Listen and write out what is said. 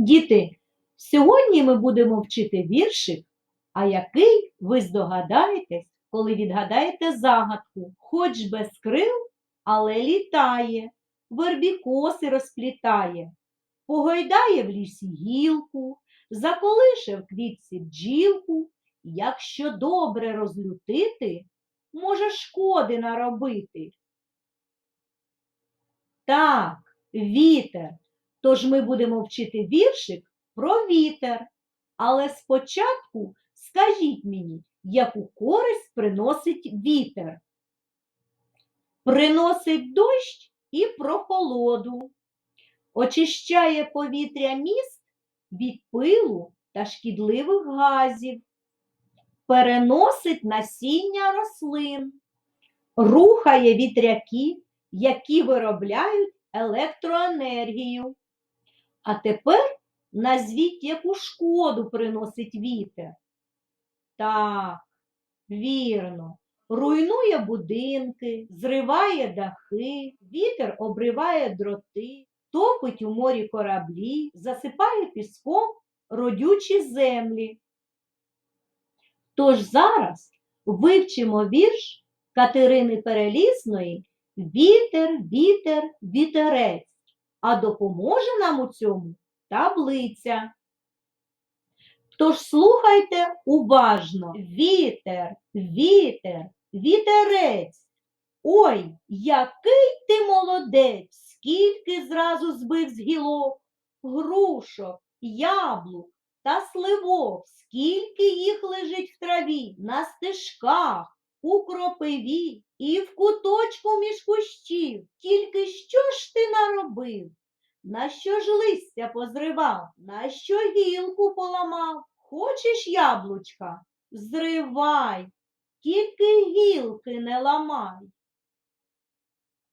Діти, сьогодні ми будемо вчити віршик, а який ви здогадаєтесь, коли відгадаєте загадку, хоч без крил, але літає, вербі коси розплітає, погойдає в лісі гілку, заколише в квітці бджілку, якщо добре розлютити, може шкоди наробити. Так, вітер. Тож ми будемо вчити віршик про вітер. Але спочатку скажіть мені, яку користь приносить вітер? Приносить дощ і прохолоду, очищає повітря міст від пилу та шкідливих газів, переносить насіння рослин, рухає вітряки, які виробляють електроенергію. А тепер назвіть, яку шкоду приносить вітер. Так, вірно, руйнує будинки, зриває дахи, вітер обриває дроти, топить у морі кораблі, засипає піском родючі землі. Тож зараз вивчимо вірш Катерини Перелісної Вітер, вітер, вітерець а допоможе нам у цьому таблиця. Тож слухайте уважно. Вітер, вітер, вітерець. Ой, який ти молодець, скільки зразу збив з гілок, грушок, яблук та сливок, скільки їх лежить в траві, на стежках, у кропиві і в куточку між кущів. Тільки що ж ти наробив? На що ж листя позривав? На що гілку поламав? Хочеш яблучка? Зривай, тільки гілки не ламай.